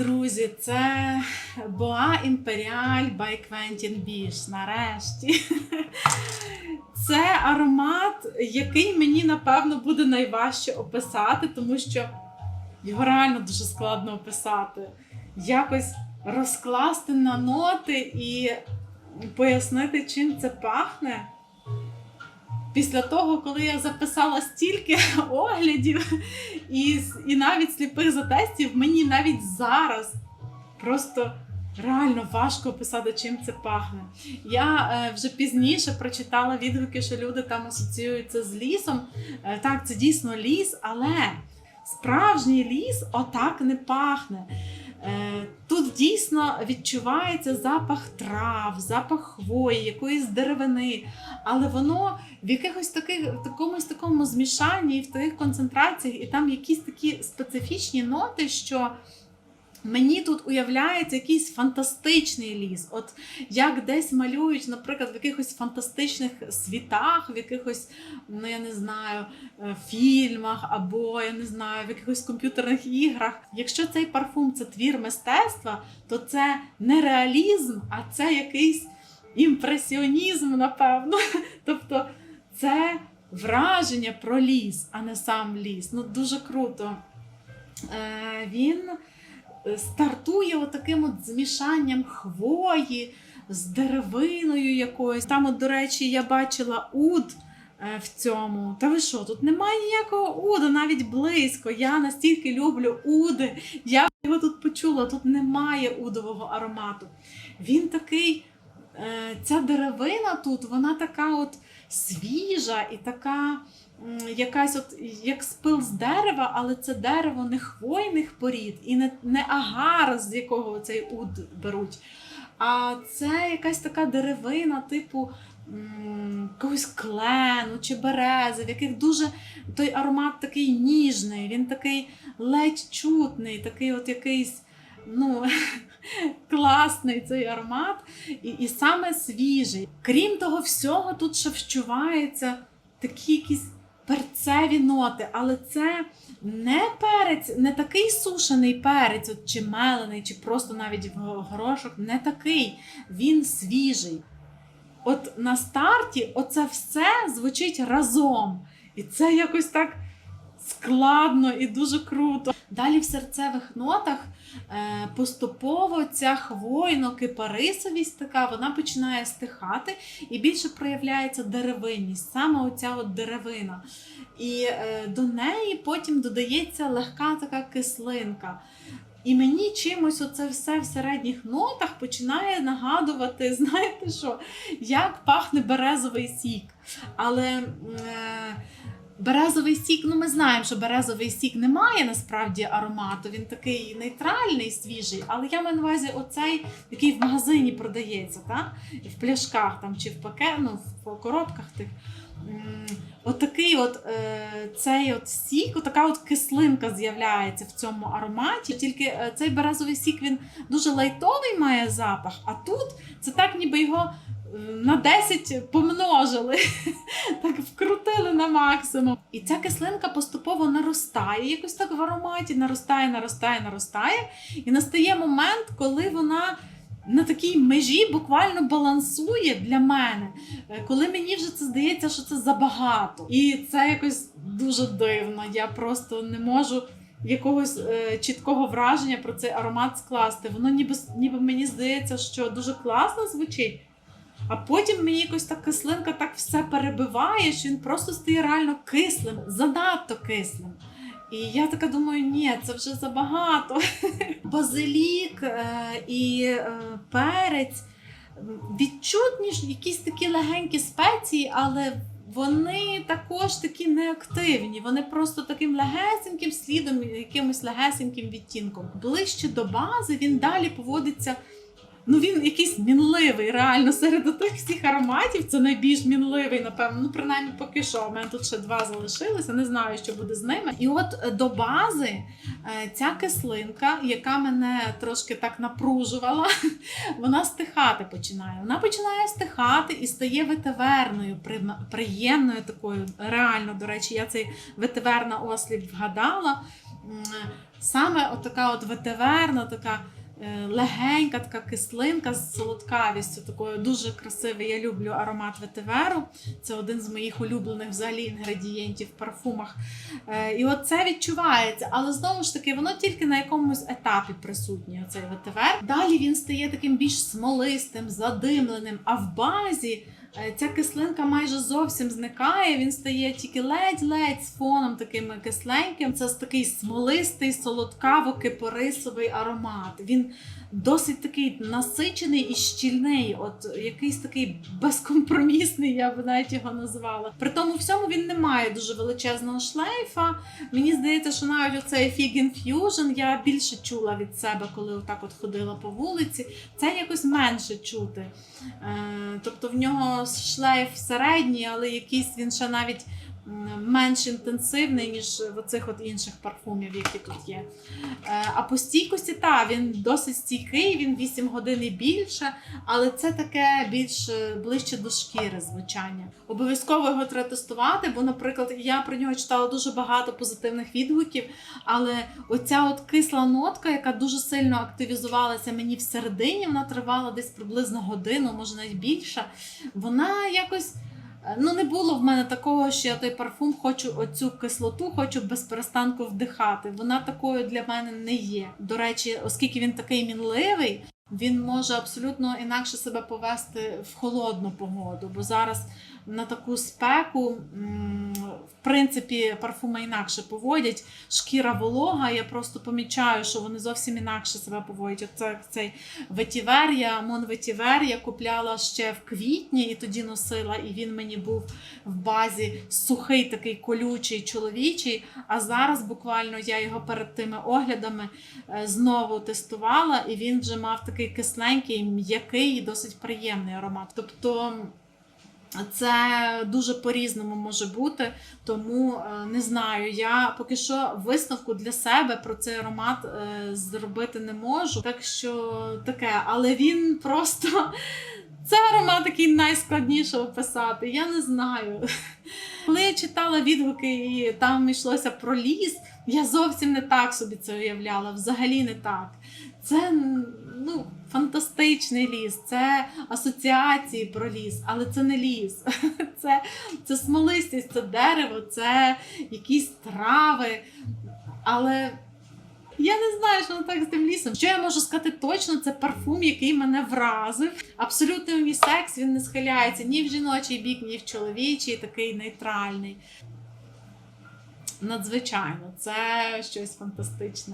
друзі, це Boa Imperial by Quentin Bish. Нарешті. Це аромат, який мені, напевно, буде найважче описати, тому що його реально дуже складно описати. Якось розкласти на ноти і пояснити, чим це пахне. Після того, коли я записала стільки оглядів і, і навіть сліпих затестів, мені навіть зараз просто реально важко описати, чим це пахне. Я е, вже пізніше прочитала відгуки, що люди там асоціюються з лісом. Е, так, це дійсно ліс, але справжній ліс отак не пахне. Е, Тут дійсно відчувається запах трав, запах хвої, якоїсь деревини, але воно в якихось таких в такомусь такому змішанні в таких концентраціях, і там якісь такі специфічні ноти, що мені тут уявляється якийсь фантастичний ліс. От як десь малюють, наприклад, в якихось фантастичних світах, в якихось, ну я не знаю, е, фільмах або я не знаю, в якихось комп'ютерних іграх. Якщо цей парфум це твір мистецтва, то це не реалізм, а це якийсь імпресіонізм, напевно. Тобто це враження про ліс, а не сам ліс. Ну дуже круто. Е, Він стартує отаким от змішанням хвої з деревиною якоюсь. Там, от, до речі, я бачила уд е, в цьому. Та ви що, тут немає ніякого уду, навіть близько. Я настільки люблю уди. Я його тут почула, тут немає удового аромату. Він такий, е, ця деревина тут, вона така от свіжа і така. Якась от як спил з дерева, але це дерево не хвойних порід і не, не агар, з якого цей уд беруть. А це якась така деревина, типу якогось клену чи берези, в яких дуже той аромат такий ніжний, він такий ледь чутний, такий от якийсь. Ну, класний цей аромат, і, і саме свіжий. Крім того всього, тут ще вчувається такі якісь перцеві ноти, але це не перець, не такий сушений перець, от, чи мелений, чи просто навіть горошок, не такий. Він свіжий. От на старті оце все звучить разом. І це якось так складно і дуже круто. Далі в серцевих нотах е, поступово ця хвойно-кипарисовість така, вона починає стихати і більше проявляється деревинність, саме оця от деревина. І е, до неї потім додається легка така кислинка. І мені чимось оце все в середніх нотах починає нагадувати, знаєте що, як пахне березовий сік. Але е, березовий сік, ну ми знаємо, що березовий сік не має насправді аромату, він такий нейтральний, свіжий, але я маю на увазі оцей, який в магазині продається, так? в пляшках там, чи в пакет, ну, в коробках тих. Отакий от, е, цей от сік, отака от кислинка з'являється в цьому ароматі. Тільки е, цей березовий сік він дуже лайтовий має запах, а тут це так, ніби його на 10 помножили, так вкрутили на максимум. І ця кислинка поступово наростає, якось так в ароматі, наростає, наростає, наростає. І настає момент, коли вона. На такій межі буквально балансує для мене, Е, коли мені вже це здається, що це забагато. І це якось дуже дивно. Я просто не можу якогось е, чіткого враження про цей аромат скласти. Воно ніби, ніби мені здається, що дуже класно звучить. А потім мені якось так кислинка так все перебиває, що він просто стає реально кислим, занадто кислим. І я така думаю, ні, це вже забагато. Базилік е, і е, перець відчутні ж якісь такі легенькі спеції, але вони також такі неактивні. Вони просто таким легесеньким слідом, якимось легесеньким відтінком. Ближче до бази він далі поводиться. Ну, він якийсь мінливий, реально серед тих всіх ароматів це найбільш мінливий, напевно. Ну, принаймні, поки що. У мене тут ще два залишилися, не знаю, що буде з ними. І от е, до бази е, ця кислинка, яка мене трошки так напружувала, вона стихати починає. Вона починає стихати і стає ветиверною, при- приємною такою. Реально, до речі, я цей ветиверна осліп вгадала. саме от така от ветиверна, така легенька, така кислинка з солодкавістю, такою дуже красивий. Я люблю аромат ветиверу. Це один з моїх улюблених взагалі інгредієнтів в парфумах. Е, І от це відчувається, але знову ж таки, воно тільки на якомусь етапі присутнє. Оцей ветивер. Далі він стає таким більш смолистим, задимленим. А в базі е, ця кислинка майже зовсім зникає. Він стає тільки ледь-ледь з фоном таким кисленьким. Це такий смолистий, солодкаво-кипарисовий аромат. Він досить такий насичений і щільний, от якийсь такий безкомпромісний, я б навіть його назвала. При тому всьому він не має дуже величезного шлейфа. Мені здається, що навіть оцей Fig Infusion я більше чула від себе, коли отак от ходила по вулиці. Це якось менше чути. Е, тобто в нього шлейф середній, але якийсь він ще навіть менш інтенсивний, ніж в оцих от інших парфумів, які тут є. Е, А по стійкості, так, він досить стійкий, він 8 годин і більше, але це таке більш е, ближче до шкіри звучання. Обов'язково його треба тестувати, бо, наприклад, я про нього читала дуже багато позитивних відгуків, але оця от кисла нотка, яка дуже сильно активізувалася мені всередині, вона тривала десь приблизно годину, може навіть більше. Вона якось. Е, Ну, не було в мене такого, що я той парфум хочу оцю кислоту, хочу без перестанку вдихати. Вона такою для мене не є. До речі, оскільки він такий мінливий, він може абсолютно інакше себе повести в холодну погоду, бо зараз на таку спеку, в принципі, парфуми інакше поводять. Шкіра волога, я просто помічаю, що вони зовсім інакше себе поводять. Оце цей ветівер, я Мон ветівер я купляла ще в квітні і тоді носила, і він мені був в базі сухий, такий колючий чоловічий. А зараз буквально я його перед тими оглядами е, знову тестувала, і він вже мав такий кисленький, м'який і досить приємний аромат. Тобто. Це дуже по-різному може бути, тому е, не знаю. Я поки що висновку для себе про цей аромат е, зробити не можу. Так що таке, але він просто це аромат, який найскладніше описати. Я не знаю. Коли я читала відгуки і там йшлося про ліс, я зовсім не так собі це уявляла, взагалі не так. Це ну, фантастичний ліс, це асоціації про ліс, але це не ліс. Це, це смолистість, це дерево, це якісь трави. Але я не знаю, що не так з тим лісом. Що я можу сказати точно, це парфум, який мене вразив. Абсолютно мій секс він не схиляється ні в жіночий бік, ні в чоловічий, такий нейтральний. Надзвичайно, це щось фантастичне.